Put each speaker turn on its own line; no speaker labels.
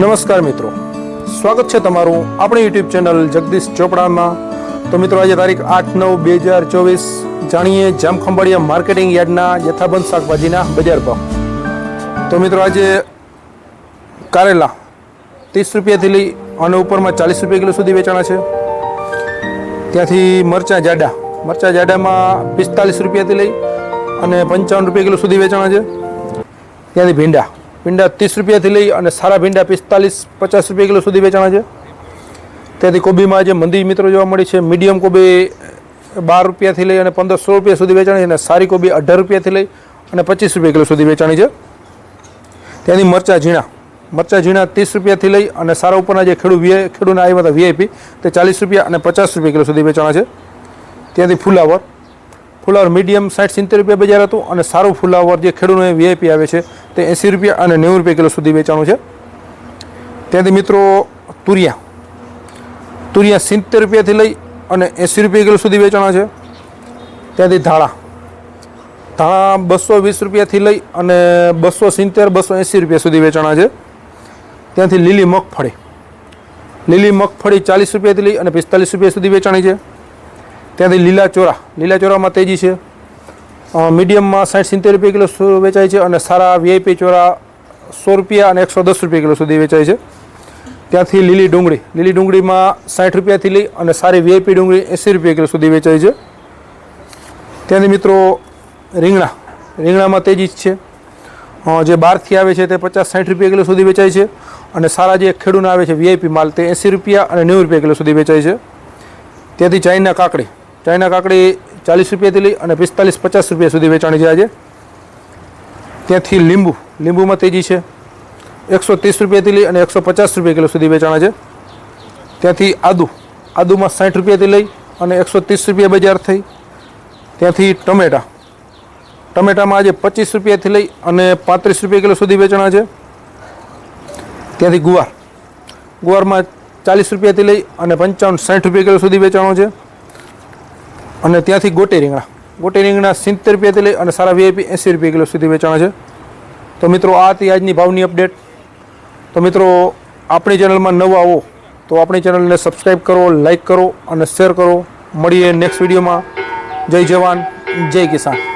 નમસ્કાર મિત્રો. સ્વાગત છે તમારું આપણી યુટ્યુબ ચેનલ જગદીશ ચોપડામાં. તો મિત્રો, આજે તારીખ આઠ નવ બે હજાર ચોવીસ, જાણીએ જામખંભાળિયા માર્કેટિંગ યાર્ડના યથાબંધ શાકભાજીના બજાર ભાવ. તો મિત્રો, આજે કારેલા ત્રીસ રૂપિયાથી લઈ અને ઉપરમાં ચાલીસ રૂપિયા કિલો સુધી વેચાણા છે. ત્યાંથી મરચાં જાડા, મરચાં જાડામાં પિસ્તાલીસ રૂપિયાથી લઈ અને પંચાવન રૂપિયા કિલો સુધી વેચાણા છે. ત્યાંથી ભીંડા ભીંડા ત્રીસ રૂપિયાથી લઈ અને સારા ભીંડા પિસ્તાલીસ, પચાસ રૂપિયા કિલો સુધી વેચાણા છે. ત્યાંથી કોબીમાં આજે મંદી મિત્રો જોવા મળી છે. મીડિયમ કોબી બાર રૂપિયાથી લઈ અને પંદરસો રૂપિયા સુધી વેચાણી છે અને સારી કોબી અઢાર રૂપિયાથી લઈ અને પચીસ રૂપિયા કિલો સુધી વેચાણી છે. ત્યાંથી મરચાં ઝીણા. મરચાં ઝીણા ત્રીસ રૂપિયાથી લઈ અને સારા ઉપરના જે ખેડૂ વી ખેડૂતના આવ્યા હતા વીઆઈપી તે ચાલીસ રૂપિયા અને પચાસ રૂપિયા કિલો સુધી વેચાણા છે. ત્યાંથી ફુલાવર. ફુલાવર મીડિયમ સાઠ, સિત્તેર રૂપિયા બજાર હતું અને સારું ફુલાવર જે ખેડૂતને વીઆઈપી આવે છે તે એંસી રૂપિયા અને નેવું રૂપિયા કિલો સુધી વેચાણું છે. ત્યાંથી મિત્રો તુરિયા. તુરિયા સિત્તેર રૂપિયાથી લઈ અને એંસી રૂપિયા કિલો સુધી વેચાણા છે. ત્યાંથી ધાળા ધાણા બસો વીસ રૂપિયાથી લઈ અને બસો સિત્તેર, બસો એંસી રૂપિયા સુધી વેચાણા છે. ત્યાંથી લીલી મગફળી. લીલી મગફળી ચાલીસ રૂપિયાથી લઈ અને પિસ્તાલીસ રૂપિયા સુધી વેચાણી છે. ત્યાંથી લીલા ચોરા લીલા ચોરામાં તેજી છે. મીડિયમમાં સાઠ સિત્તેર રૂપિયા કિલો વેચાય છે અને સારા વીઆઈપી ચોરા સો રૂપિયા અને એકસો દસ રૂપિયા કિલો સુધી વેચાય છે. ત્યાંથી લીલી ડુંગળી, લીલી ડુંગળીમાં સાઠ રૂપિયાથી લઈ અને સારી વીઆઈપી ડુંગળી એંસી રૂપિયા કિલો સુધી વેચાય છે. ત્યાંથી મિત્રો રીંગણા, રીંગણામાં તેજી જ છે જે બહારથી આવે છે તે પચાસ સાઠ રૂપિયા કિલો સુધી વેચાય છે અને સારા જે ખેડૂતના આવે છે વીઆઈપી માલ તે એંસી રૂપિયા અને નેવું રૂપિયા કિલો સુધી વેચાય છે. ત્યાંથી ચાઇના કાકડી ચાઇના કાકડી ચાલીસ રૂપિયાથી લઈ અને પિસ્તાલીસ પચાસ રૂપિયા સુધી વેચાણી છે ત્યાંથી લીંબુ, લીંબુમાં તેજી છે. એકસો ત્રીસ રૂપિયાથી લઈ અને એકસો પચાસ રૂપિયા કિલો સુધી વેચાણા છે. ત્યાંથી આદુ, આદુમાં સાઠ રૂપિયાથી લઈ અને એકસો ત્રીસ રૂપિયા બજાર થઈ. ત્યાંથી ટમેટા, ટમેટામાં આજે પચીસ રૂપિયાથી લઈ અને પાંત્રીસ રૂપિયા કિલો સુધી વેચાણા છે. ત્યાંથી ગુવાર, ગુવારમાં ચાલીસ રૂપિયાથી લઈ અને પંચાવન, સાઠ રૂપિયા કિલો સુધી વેચાણો છે. અને ત્યાંથી ગોટી રીંગણા. ગોટી રીંગણા સિત્તેર રૂપિયાથી લઈ અને સારા વીઆઈપી એંસી રૂપિયા કિલો સુધી વેચાણ છે. તો મિત્રો, આ હતી આજની ભાવની અપડેટ. તો મિત્રો, આપણી ચેનલમાં નવા આવો તો આપણી ચેનલને સબસ્ક્રાઈબ કરો લાઈક કરો અને શેર કરો. મળીએ નેક્સ્ટ વિડીયોમાં. જય જવાન, જય કિસાન.